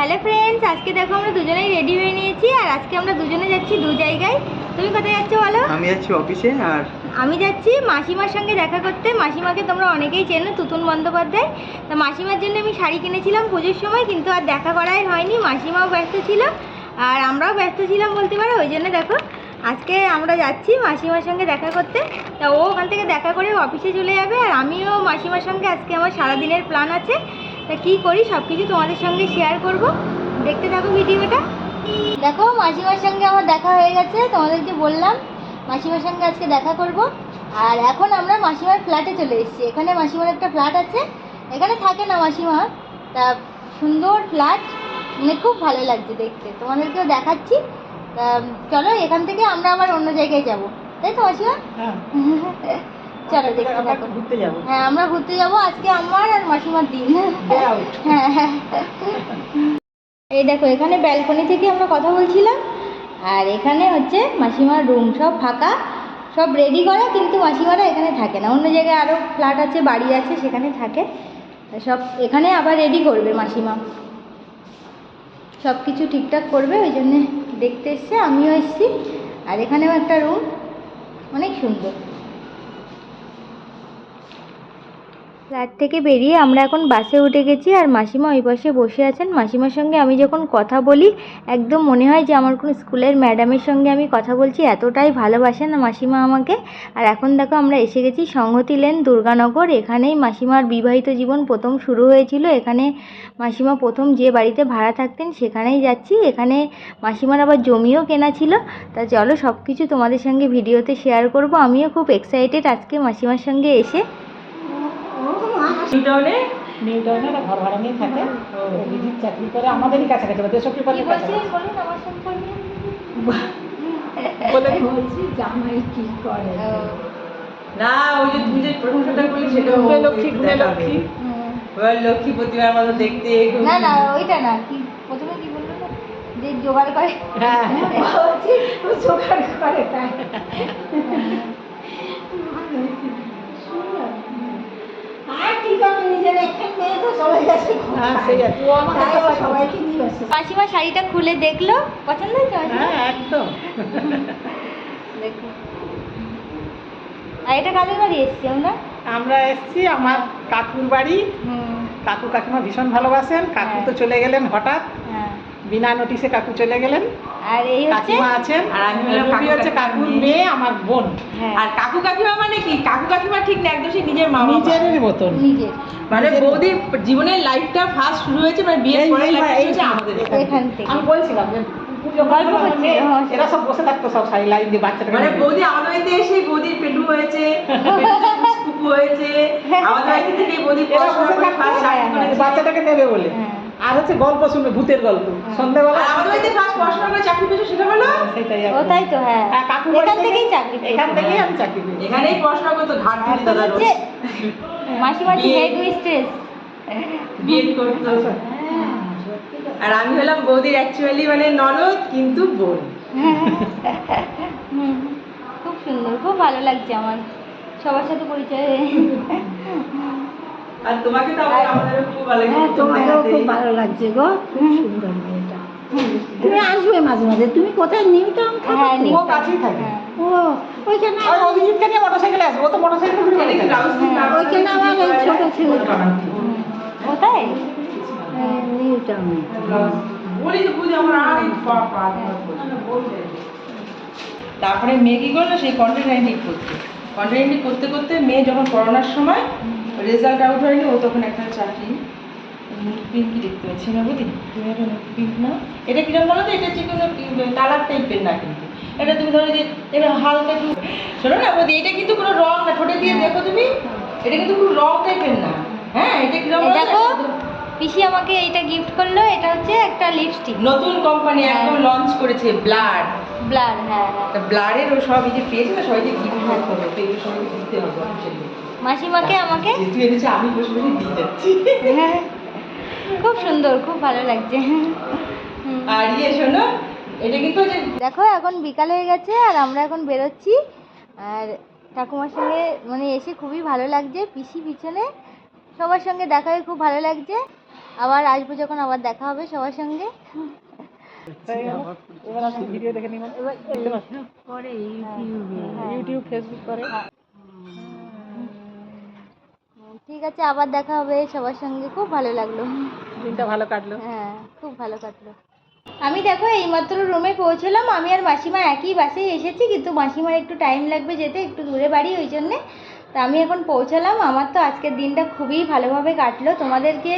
Hello friends আজকে দেখো আমরা দুজনেই রেডি হয়ে নিয়েছি আর আজকে আমরা দুজনে যাচ্ছি দু জায়গায়। তুমি কোথায় যাচ্ছ বলো? আমি যাচ্ছি অফিসে আর আমি যাচ্ছি মাসিমার সঙ্গে দেখা করতে। মাসিমাকে তোমরা অনেকেই চেনো তুতুন বন্দ্যোপাধ্যায়। তা মাসিমার জন্য আমি শাড়ি কিনেছিলাম পুজোর সময় কিন্তু আর দেখা করাই হয়নি। মাসিমাও ব্যস্ত ছিল আর আমরাও ব্যস্ত ছিলাম বলতে পারো ওই জন্য দেখো। আজকে আমরা যাচ্ছি মাসিমার সঙ্গে দেখা করতে। তা ও ওখান থেকে দেখা করে অফিসে চলে যাবে আর আমিও মাসিমার সঙ্গে আজকে আমার সারাদিনের প্ল্যান আছে। তা কী করি সব কিছু তোমাদের সঙ্গে শেয়ার করব। দেখতে থাকো ভিডিওটা। দেখো মাসিমার সঙ্গে আমার দেখা হয়ে গেছে তোমাদেরকে বললাম মাসিমার সঙ্গে আজকে দেখা করব। আর এখন আমরা মাসিমার ফ্ল্যাটে চলে এসেছি। এখানে মাসিমার একটা ফ্ল্যাট আছে। এখানে থাকে না মাসিমা তা সুন্দর ফ্ল্যাট মানে খুব ভালো লাগছে দেখতে। তোমাদেরকেও দেখাচ্ছি। তা চলো এখান থেকে আমরা আবার অন্য জায়গায় যাব। তাই তো মাসিমা? চলো দেখতে থাকো ঘুরতে যাব। হ্যাঁ আমরা ঘুরতে যাব। আজকে আমার আর মাসিমার দিন। হ্যাঁ হ্যাঁ। এই দেখো এখানে ব্যালকনি থেকে আমরা কথা বলছিলাম। আর এখানে হচ্ছে মাসিমার রুম সব ফাঁকা। সব রেডি করা কিন্তু মাসিমারা এখানে থাকে না। অন্য জায়গায় আরও ফ্ল্যাট আছে বাড়ি আছে সেখানে থাকে। সব এখানে আবার রেডি করবে মাসিমা। সব কিছু ঠিকঠাক করবে ওই জন্যে দেখতে এসছে আমিও এসছি। আর এখানেও একটা রুম অনেক সুন্দর। ফ্ল্যাট থেকে বেরিয়ে আমরা এখন বাসে উঠে গেছি আর মাসিমা ওই পাশে বসে আছেন। মাসিমার সঙ্গে আমি যখন কথা বলি, একদম মনে হয় যে আমার কোনো স্কুলের ম্যাডামের সঙ্গে আমি কথা বলছি, এতটাই ভালোবাসেন মাসিমা আমাকে। আর এখন দেখো আমরা এসে গেছি সংহতি লেন, দুর্গানগর। এখানেই মাসিমার বিবাহিত জীবন প্রথম শুরু হয়েছিল। এখানে মাসিমা প্রথম যে বাড়িতে ভাড়া থাকতেন, সেখানেই যাচ্ছি। এখানে মাসিমার আবার জমিও কেনা ছিল। তা চলো সব কিছু তোমাদের সঙ্গে ভিডিওতে শেয়ার করব। আমিও খুব এক্সাইটেড আজকে মাসিমার সঙ্গে এসে। নিউটাউনে নিউটাউনে একটা ঘর ভাড়া নিয়ে থাকে। ও দিদির চাকরি করে আমাদেরই কাছাকাছি বা দেশপ্রিয় কি বলছিলেন আমার সম্পর্কে। বলে বলছি জামাই কি করে? না ওই যে তুমি যে প্রশংসাটা করলে সেটা লক্ষ্মী লক্ষ্মী। হুম। লক্ষ্মী প্রতিমার মতো দেখতে না না ওইটা না কি প্রথমে কি বলল যে জোগাড় করে। হ্যাঁ। বলছি জোগাড় করে তাই। মাসিমা শাড়িটা খুলে দেখল? পছন্দ হয়েছে? হ্যাঁ একদম। দেখো। আর এটা কাদের বাড়ি এসছি আমরা? আমরা এসছি আমার কাকুর বাড়ি। হুম। কাকু কাকিমা ভীষণ ভালোবাসেন। কাকু হ্যাঁ। তো চলে গেলেন হঠাৎ। হ্যাঁ। বিনা নোটিশে কাকু চলে গেলেন। আর এই হচ্ছে? কাকিমা আছেন আর আমি হলাম রবি কাকু হচ্ছে কাকিমার কাকুর মেয়ে। মেয়ে আমার বোন। হ্যাঁ। আর কাকু কাকিমা মানে কি? কাকু কাকিমা ঠিক না একদম সেই নিজের মা বাবা। নিজের। মতন নিজের। মানে বৌদির জীবনের লাইফটা ফার্স্ট শুরু হয়েছে মানে বিয়ের এই- পরে এই- লাইফটা এই- হচ্ছে আমাদের এখান। থেকে। আমি বলছিলাম যে পুজো গল্প হ্যাঁ। এরা সব বসে থাকতো সব সারি লাইন দিয়ে বাচ্চাটা মানে বৌদি আমাদের বাড়িতে এসে বৌদির পেটু হয়েছে হয়েছে। আমাদের বাড়িতে থেকে বৌদি এরা বসে করে থাকতো ফার্স্ট হ্যাঁ, বাচ্চাটাকে নেবে বলে। হ্যাঁ। আর হচ্ছে গল্প শুনবে ভূতের গল্প। সন্ধ্যাবেলা আর আমাদের বাড়িতে ফার্স্ট পড়াশোনা করে চাকরি পেয়েছে সেটা হলো? সেটাই ও তাই তো হ্যাঁ। হ্যাঁ, কাকুর এখান থেকেই চাকরি এখান থেকেই আমি চাকরি পেয়েছি। এখানেই পড়াশোনা করতো ঘাট ধরে দাদা মাসিমা বিয়ে- হেড মিস্ট্রেস বিয়ে করতো। আর আমি হলাম বৌদির অ্যাকচুয়ালি মানে ননদ কিন্তু বোন। খুব সুন্দর খুব ভালো লাগছে আমার। সবার সাথে পরিচয়। হয়ে আর তোমাকে তো আমাদের খুব ভালো লাগে হ্যাঁ তোমাকেও খুব ভালো লাগছে গো। সুন্দর মেয়েটা। তুমি আসবে মাঝে মাঝে? তুমি কোথায়? নিউ টাউন হ্যাঁ নিউ কাছেই থাকে। হ্যাঁ। ও ওইখানে আর অভিজিৎকে নিয়ে মোটরসাইকেলে আসবে? তো মোটরসাইকেল ঘুরে হ্যাঁ, ওইখানে আমার ওই ছোট ছেলে হুম, নিউ টাউনে বলি তো বুঝি আমার আর এই পা পা তারপরে মেয়ে কি করল? সেই কন্টেন্ট করতে কন্টেন্ট করতে করতে মেয়ে যখন করোনার সময় রেজাল্ট আউট হয়নি ও তখন একটা চাকরি। পিঙ্কি দেখতে পাচ্ছি। না বুঝলি তুমি একটা পিঙ্ক না? এটা কীরকম বলো তো? এটা হচ্ছে কোনো কালার টাইপের না কিন্তু। এটা তুমি ধরো যে এটা হালকা একটু শোনো না বৌদি এটা কিন্তু কোনো রং না। ঠোঁটে দিয়ে দেখো তুমি। এটা কিন্তু কোনো রং টাইপের না। হ্যাঁ এটা কীরকম দেখো পিসি আমাকে এইটা গিফট করল। এটা হচ্ছে একটা লিপস্টিক নতুন কোম্পানি একদম হ্যাঁ। লঞ্চ করেছে ব্লাড ব্লার হ্যাঁ হ্যাঁ। তা ব্লাডের ও সব এই যে পেয়েছে না সবাইকে গিফট করতে হবে। তো সবাইকে দিতে হবে। মাসিমাকে আমাকে? আমি বসে বসে দিয়ে যাচ্ছি। হ্যাঁ, খুব সুন্দর খুব ভালো লাগছে। আর ইয়ে শোনো এটা কিন্তু দেখো এখন বিকাল হয়ে গেছে আর আমরা এখন বেরোচ্ছি। আর ঠাকুমার সঙ্গে মানে এসে খুবই ভালো লাগছে পিসি পিছনে। সবার সঙ্গে দেখা হয়ে খুব ভালো লাগছে। আবার আসব যখন আবার দেখা হবে সবার সঙ্গে। এবার আমি ভিডিও দেখে নিব। করে ইউটিউবে। ইউটিউব ফেসবুক করে। ঠিক আছে আবার দেখা হবে। সবার সঙ্গে খুব ভালো লাগল। দিনটা ভালো কাটলো। হ্যাঁ খুব ভালো কাটলো। আমি দেখো এইমাত্র রুমে পৌঁছলাম। আমি আর মাসিমা একই বাসেই এসেছি কিন্তু মাসিমার একটু টাইম লাগবে যেতে একটু দূরে বাড়ি ওই জন্যে তা আমি এখন পৌঁছালাম। আমার তো আজকের দিনটা খুবই ভালোভাবে কাটলো। তোমাদেরকে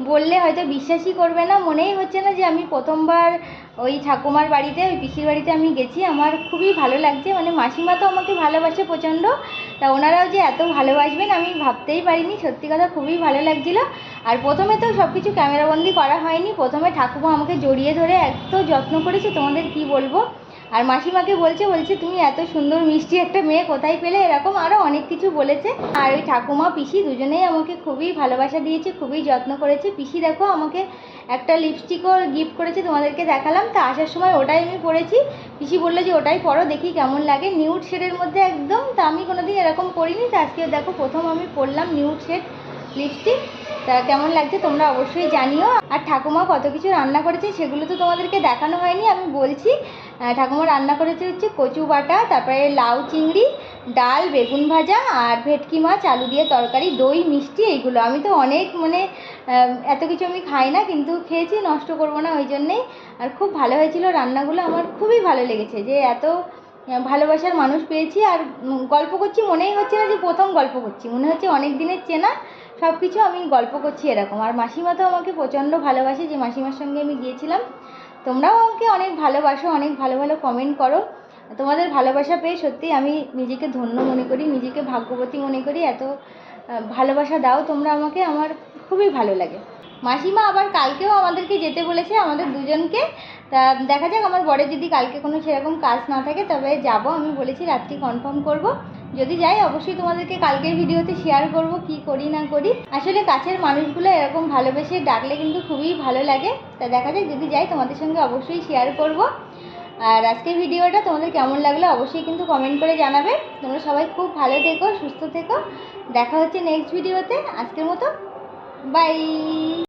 বললে হয়তো বিশ্বাসই করবে না, মনেই হচ্ছে না যে আমি প্রথমবার ওই ঠাকুমার বাড়িতে, ওই পিসির বাড়িতে আমি গেছি। আমার খুবই ভালো লাগছে। মানে মাসিমা তো আমাকে ভালোবাসে প্রচণ্ড। তা ওনারাও যে এত ভালোবাসবেন আমি ভাবতেই পারিনি। সত্যি কথা খুবই ভালো লাগছিল। আর প্রথমে তো সব কিছু ক্যামেরাবন্দি করা হয়নি। প্রথমে ঠাকুমা আমাকে জড়িয়ে ধরে এত যত্ন করেছে। তোমাদের কি বলব? আর মাসিমাকে বলছে বলছে, তুমি এত সুন্দর মিষ্টি একটা মেয়ে কোথায় পেলে? এরকম আরও অনেক কিছু বলেছে। আর ওই ঠাকুমা, পিসি দুজনেই আমাকে খুবই ভালোবাসা দিয়েছে, খুবই যত্ন করেছে। পিসি দেখো আমাকে একটা লিপস্টিকও গিফট করেছে, তোমাদেরকে দেখালাম। তা আসার সময় ওটাই আমি পরেছি। পিসি বলল যে, ওটাই পরো, দেখি কেমন লাগে। নিউড শেডের মধ্যে একদম, তা আমি কোনোদিন এরকম করিনি। তা আজকে দেখো, প্রথম আমি পরলাম নিউড শেড লিপস্টিক তা কেমন লাগছে তোমরা অবশ্যই জানিও। আর ঠাকুমা কত কিছু রান্না করেছে সেগুলো তো তোমাদেরকে দেখানো হয়নি, আমি বলছি ঠাকুমা রান্না করেছে হচ্ছে কচু বাটা, তারপরে লাউ চিংড়ি, ডাল, বেগুন ভাজা, আর ভেটকি মাছ, আলু দিয়ে তরকারি, দই, মিষ্টি, এইগুলো। আমি তো অনেক মানে এত কিছু আমি খাই না, কিন্তু খেয়েছি, নষ্ট করব না, ওই জন্যেই। আর খুব ভালো হয়েছিল রান্নাগুলো, আমার খুবই ভালো লেগেছে যে এত ভালোবাসার মানুষ পেয়েছি আর গল্প করছি মনেই হচ্ছে না যে প্রথম গল্প করছি। মনে হচ্ছে অনেক দিনের চেনা সব কিছু আমি গল্প করছি এরকম। আর মাসিমা তো আমাকে প্রচণ্ড ভালোবাসে, যে মাসিমার সঙ্গে আমি গিয়েছিলাম। তোমরাও আমাকে অনেক ভালোবাসো, অনেক ভালো ভালো কমেন্ট করো। তোমাদের ভালোবাসা পেয়ে সত্যি আমি নিজেকে ধন্য মনে করি, নিজেকে ভাগ্যবতী মনে করি। এত ভালোবাসা দাও তোমরা আমাকে, আমার খুবই ভালো লাগে। মাসিমা আবার কালকেও আমাদেরকে যেতে বলেছে, আমাদের দুজনকে। তা দেখা যাক, আমার বরের যদি কালকে কোনো সেরকম কাজ না থাকে, তবে যাব। আমি বলেছি রাত্রি কনফার্ম করব। যদি যাই, অবশ্যই তোমাদেরকে কালকের ভিডিওতে শেয়ার করব, কি করি, না করি। আসলে কাছের মানুষগুলো এরকম ভালোবেসে ডাকলে কিন্তু খুবই ভালো লাগে। তা দেখা যাক, যদি যাই, তোমাদের সঙ্গে অবশ্যই শেয়ার করব। আর আজকের ভিডিওটা তোমাদের কেমন লাগল, অবশ্যই কিন্তু কমেন্ট করে জানাবে। তোমরা সবাই খুব ভালো থেকো, সুস্থ থেকো। দেখা হচ্ছে নেক্সট ভিডিওতে আজকের মতো বাই